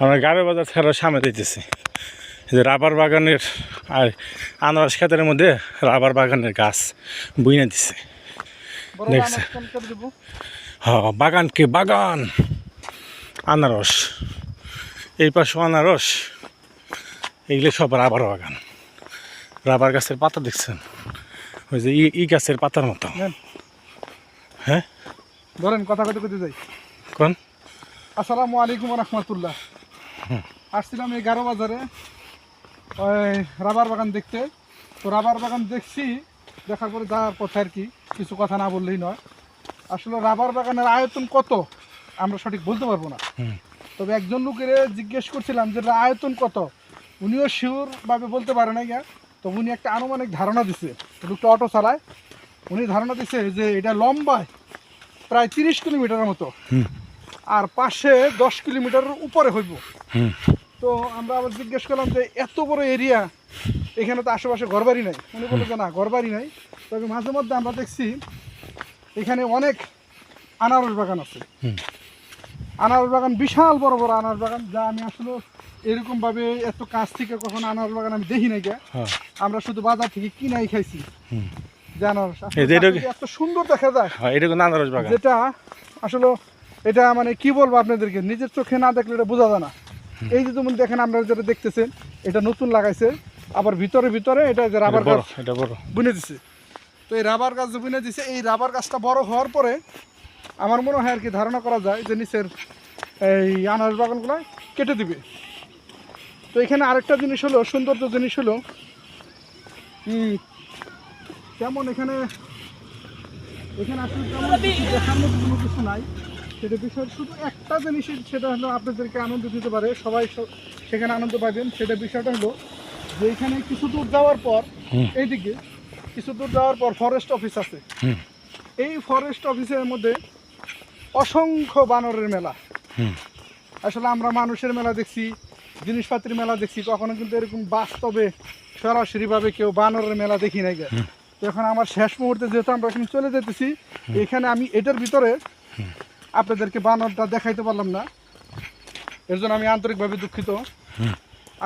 আমরা গাড়ি বাজার ছাড়া সামনে দিতেছি এই যে রাবার বাগানের আর আনারস ক্ষেতের মধ্যে রাবার বাগানের গাছ বুইনে দিছে। দেখছে। আমার কোন করে দেবো? হ বাগান কে? বাগান। আনারস। এই পাশে আনারস। এগুলো সব রাবার বাগান। রাবার গাছের পাতা দেখছেন? ওই যে ই গাছের পাতার মতো। হ্যাঁ? ধরেন কথা কথা যাই। আসসালামু আলাইকুম রহমতুল্লাহ। আসছিলাম এই গারো বাজারে ওই রাবার বাগান দেখতে। তো রাবার বাগান দেখছি দেখার পরে যাওয়ার পথে আর কি কিছু কথা না বললেই নয়। আসলে রাবার বাগানের আয়তন কত আমরা সঠিক বলতে পারব না। তবে একজন লোকের জিজ্ঞেস করছিলাম যে আয়তন কত? উনিও শিওর ভাবে বলতে পারে না গিয়া তো উনি একটা আনুমানিক ধারণা দিছে। লোকটা অটো চালায়। উনি ধারণা দিছে যে এটা লম্বায় প্রায় তিরিশ কিলোমিটারের মতো। আর পাশে দশ কিলোমিটারের উপরে হইব। তো আমরা আবার জিজ্ঞেস করলাম যে এত বড় এরিয়া এখানে তো আশেপাশে ঘরবাড়ি নাই? উনি বলল যে না ঘরবাড়ি নাই। তবে মাঝে মধ্যে আমরা দেখছি এখানে অনেক আনারস বাগান আছে। আনারস বাগান বিশাল বড় বড় আনারস বাগান যা আমি আসলে এরকম ভাবে এত কাছ থেকে কখনো আনারস বাগান আমি দেখি নাই হ্যাঁ। আমরা শুধু বাজার থেকে কিনাই খাইছি। যে আনারস। এত সুন্দর দেখা যায় হ্যাঁ এটা আনারস বাগান। যেটা আসলে এটা মানে কি বলব আপনাদেরকে? নিজের চোখে না দেখলে এটা বোঝা যায় না। এই যে যেমন দেখেন আপনারা যেটা দেখতেছেন এটা নতুন লাগাইছে আবার ভিতরে ভিতরে এটা যে রাবার গাছ এটা বড়। বুনে দিছে। তো এই রাবার গাছ বুনে দিছে এই রাবার গাছটা বড় হওয়ার পরে আমার মনে হয় আর কি ধারণা করা যায় যে নিচের এই আনারস বাগানগুলো কেটে দিবে। তো এখানে আরেকটা জিনিস হলো সৌন্দর্য জিনিস হলো তেমন এখানে এখানে আসলে তেমন দেখানোর কোনো কিছু নাই। সেটা বিষয় শুধু একটা জিনিস সেটা হলো আপনাদেরকে আনন্দ দিতে পারে সবাই সেখানে আনন্দ পাবেন সেটা বিষয়টা হলো যে এখানে কিছু দূর যাওয়ার পর এইদিকে কিছু দূর যাওয়ার পর ফরেস্ট অফিস আছে। এই ফরেস্ট অফিসের মধ্যে অসংখ্য বানরের মেলা। আসলে আমরা মানুষের মেলা দেখছি জিনিসপাতির মেলা দেখছি কখনো কিন্তু এরকম বাস্তবে সরাসরিভাবে কেউ বানরের মেলা দেখি নাই গে। এখন আমার শেষ মুহূর্তে যেহেতু আমরা এখন চলে যেতেছি এখানে আমি এটার ভিতরে আপনাদেরকে বানরটা দেখাইতে পারলাম না। এর জন্য আমি আন্তরিকভাবে দুঃখিত।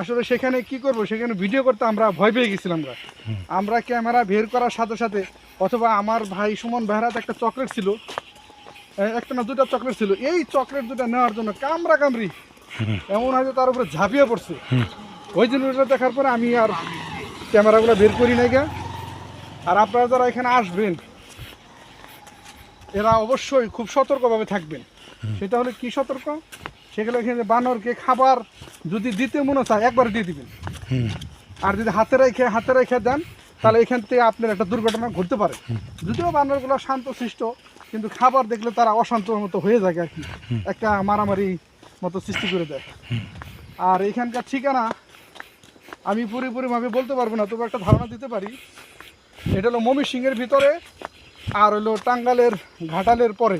আসলে সেখানে কি করব? সেখানে ভিডিও করতে আমরা ভয় পেয়ে গেছিলাম আমরা আমরা ক্যামেরা বের করার সাথে সাথে অথবা আমার ভাই সুমন বেহরাত একটা চকলেট ছিল। একটা না দুটা চকলেট ছিল। এই চকলেট দুটা নেওয়ার জন্য কামরা কামড়ি। এমন হয়তো তার উপরে ঝাঁপিয়ে পড়ছে। ওই জিনিসটা দেখার পরে আমি আর ক্যামেরাগুলো বের করি নাই গা। আর আপনারা যারা এখানে আসবেন এরা অবশ্যই খুব সতর্কভাবে থাকবেন। সেটা হলে কি সতর্ক? সেগুলো এখানে বানরকে খাবার যদি দিতে মনে চায় একবার দিয়ে দিবেন। আর যদি হাতে রেখে হাতে রেখে দেন তাহলে এখান থেকে আপনার একটা দুর্ঘটনা ঘটতে পারে। যদিও বানরগুলো শান্ত সৃষ্ট কিন্তু খাবার দেখলে তারা অশান্ত মতো হয়ে যায় আর কি। একটা মারামারি মতো সৃষ্টি করে দেয়। আর এখানকার ঠিকানা আমি পুরোপুরিভাবে বলতে পারব না তবে একটা ধারণা দিতে পারি। এটা হলো মমি সিংয়ের ভিতরে আর হলো টাঙ্গালের ঘাটালের পরে।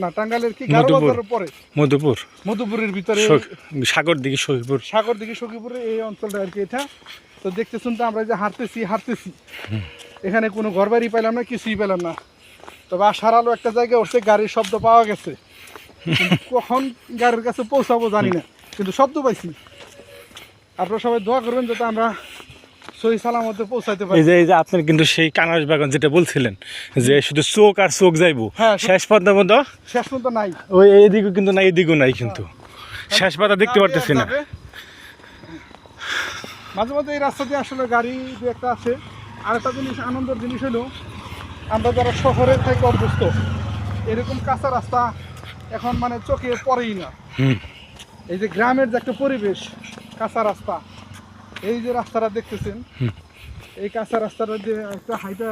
না টাঙ্গালের কি মধুপুর। পরে? মধুপুর। মধুপুরের ভিতরে সাগর দিকে সহিপুর সাগর দিকে সখীপুরে এই অঞ্চলটা আর কি এটা। তো দেখতে শুনতে আমরা যে হাঁটতেছি হাঁটতেছি। এখানে কোনো ঘরবাড়ি পেলাম না কিছুই পেলাম না। তবে আসার আলো একটা জায়গায় উঠছে গাড়ির শব্দ পাওয়া গেছে। কখন গাড়ির কাছে পৌঁছাবো জানি না। কিন্তু শব্দ পাইছি। আপনারা সবাই দোয়া করবেন যাতে আমরা সহি সালামতে পৌঁছাইতে পারি। এই যে এই যে আপনার কিন্তু সেই কানারস বাগান যেটা বলছিলেন যে শুধু চোখ আর চোখ যাইবো। হ্যাঁ, শেষ পাতা মতো শেষ পর্যন্ত নাই। ওই এইদিকে কিন্তু নাই এদিকেও নাই কিন্তু। শেষ পাতা দেখতে পারতেছি না। মাঝে মাঝে এই রাস্তা দিয়ে আসলে গাড়ি দু একটা আছে। আর একটা জিনিস আনন্দের জিনিস হলো আমরা যারা শহরে থেকে অভ্যস্ত এরকম কাঁচা রাস্তা এখন মানে চোখে পড়েই না। এই যে গ্রামের যে একটা পরিবেশ কাঁচা রাস্তা এই যে রাস্তাটা দেখতেছেন এই কাঁচা রাস্তাটা যে একটা হাইটা